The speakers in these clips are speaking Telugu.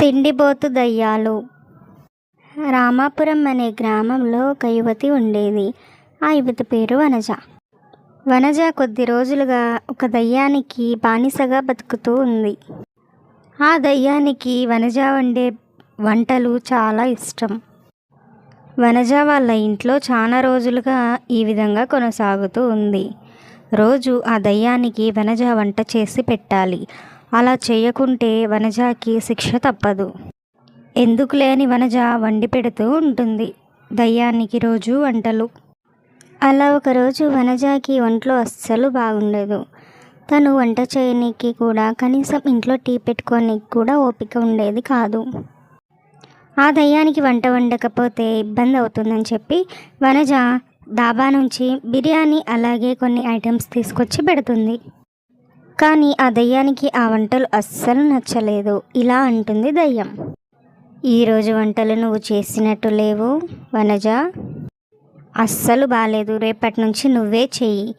తిండిబోతు దయ్యాలు రామాపురం అనే గ్రామంలో ఒక యువతి ఉండేది. ఆ యువతి పేరు వనజ. వనజ కొద్ది రోజులుగా ఒక దయ్యానికి బానిసగా బతుకుతూ ఉంది. ఆ దయ్యానికి వనజ వండే వంటలు చాలా ఇష్టం. వనజ వాళ్ళ ఇంట్లో చాలా రోజులుగా ఈ విధంగా కొనసాగుతూ ఉంది. రోజు ఆ దయ్యానికి వనజ వంట చేసి పెట్టాలి. అలా చేయకుంటే వనజాకి శిక్ష తప్పదు. ఎందుకు లేని వనజ వండి పెడుతూ ఉంటుంది. దయ్యానికి రోజు వంటలు. అలా ఒకరోజు వనజాకి ఒంట్లో అస్సలు బాగుండదు. తను వంట చేయనీకి కూడా కనీసం ఇంట్లో టీ పెట్టుకోనికి కూడా ఓపిక ఉండేది కాదు. ఆ దయ్యానికి వంట వండకపోతే ఇబ్బంది అవుతుందని చెప్పి వనజ దాబా నుంచి బిర్యానీ అలాగే కొన్ని ఐటమ్స్ తీసుకొచ్చి పెడుతుంది. కానీ ఆ దయ్యానికి ఆ వంటలు అస్సలు నచ్చలేదు. ఇలా అంటుంది దయ్యం. ఈరోజు వంటలు నువ్వు చేసినట్టు లేవు వనజ. అస్సలు బాగాలేదు రేపటి నుంచి నువ్వే చెయ్యి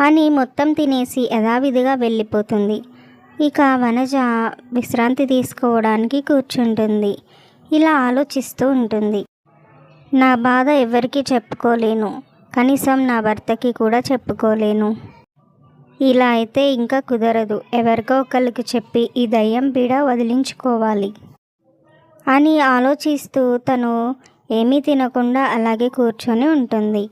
అని మొత్తం తినేసి యథావిధిగా వెళ్ళిపోతుంది. ఇక వనజ విశ్రాంతి తీసుకోవడానికి కూర్చుంటుంది. ఇలా ఆలోచిస్తూ ఉంటుంది. నా బాధ ఎవరికీ చెప్పుకోలేను. కనీసం నా భర్తకి కూడా చెప్పుకోలేను. ఇలా అయితే ఇంకా కుదరదు. ఎవరికో ఒకరికి చెప్పి ఈ దయ్యం పీడ వదిలించుకోవాలి. అని ఆలోచిస్తూ తను ఏమీ తినకుండా అలాగే కూర్చొని ఉంటుంది.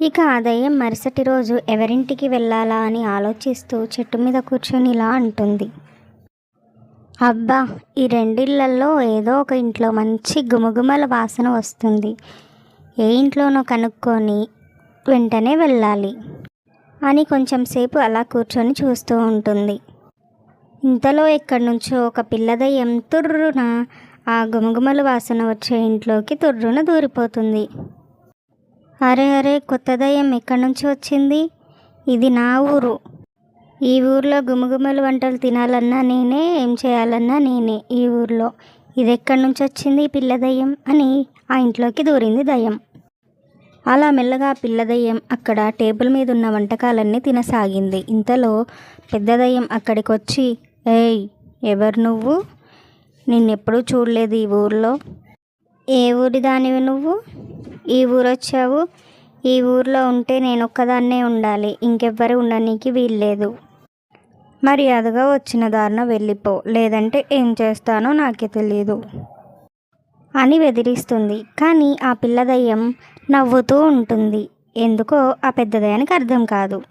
ఇక ఆ దయ్యం మరుసటి రోజు ఎవరింటికి వెళ్ళాలా అని ఆలోచిస్తూ చెట్టు మీద కూర్చొని ఇలా అంటుంది. అబ్బా ఈ రెండిళ్ళలో ఏదో ఒక ఇంట్లో మంచి గుమగుమల వాసన వస్తుంది. ఏ ఇంట్లోనో కనుక్కొని వెంటనే వెళ్ళాలి. అని కొంచెం సేపు అలా కూర్చొని చూస్తూ ఉంటుంది. ఇంతలో ఎక్కడి నుంచో ఒక పిల్లదయ్యం తుర్రున ఆ గుమగుమల వాసన వచ్చే ఇంట్లోకి తుర్రున దూరిపోతుంది. అరే అరే కొత్త దయ్యం ఎక్కడి నుంచి వచ్చింది? ఇది నా ఊరు. ఈ ఊర్లో గుమగుమలు వంటలు తినాలన్నా నేనే ఏం చేయాలన్నా నేనే ఈ ఊర్లో. ఇది ఎక్కడి నుంచి వచ్చింది పిల్ల దయ్యం అని ఆ ఇంట్లోకి దూరింది దయ్యం. అలా మెల్లగా పిల్లదయ్యం అక్కడ టేబుల్ మీద ఉన్న వంటకాలన్నీ తినసాగింది. ఇంతలో పెద్దదయ్యం అక్కడికి వచ్చి ఏయ్ ఎవరు నువ్వు? నిన్నెప్పుడూ చూడలేదు ఈ ఊర్లో. ఏ ఊరి దానివి నువ్వు? ఈ ఊరు వచ్చావు ఈ ఊర్లో ఉంటే నేను ఒక్కదాన్నే ఉండాలి. ఇంకెవ్వరు ఉండనీకి వీల్లేదు. మర్యాదగా వచ్చిన దారిన వెళ్ళిపో. లేదంటే ఏం చేస్తానో నాకే తెలియదు అని బెదిరిస్తుంది. కానీ ఆ పిల్ల దయ్యం నవ్వుతూ ఉంటుంది. ఎందుకో ఆ పెద్ద దయ్యానికి అర్థం కాదు.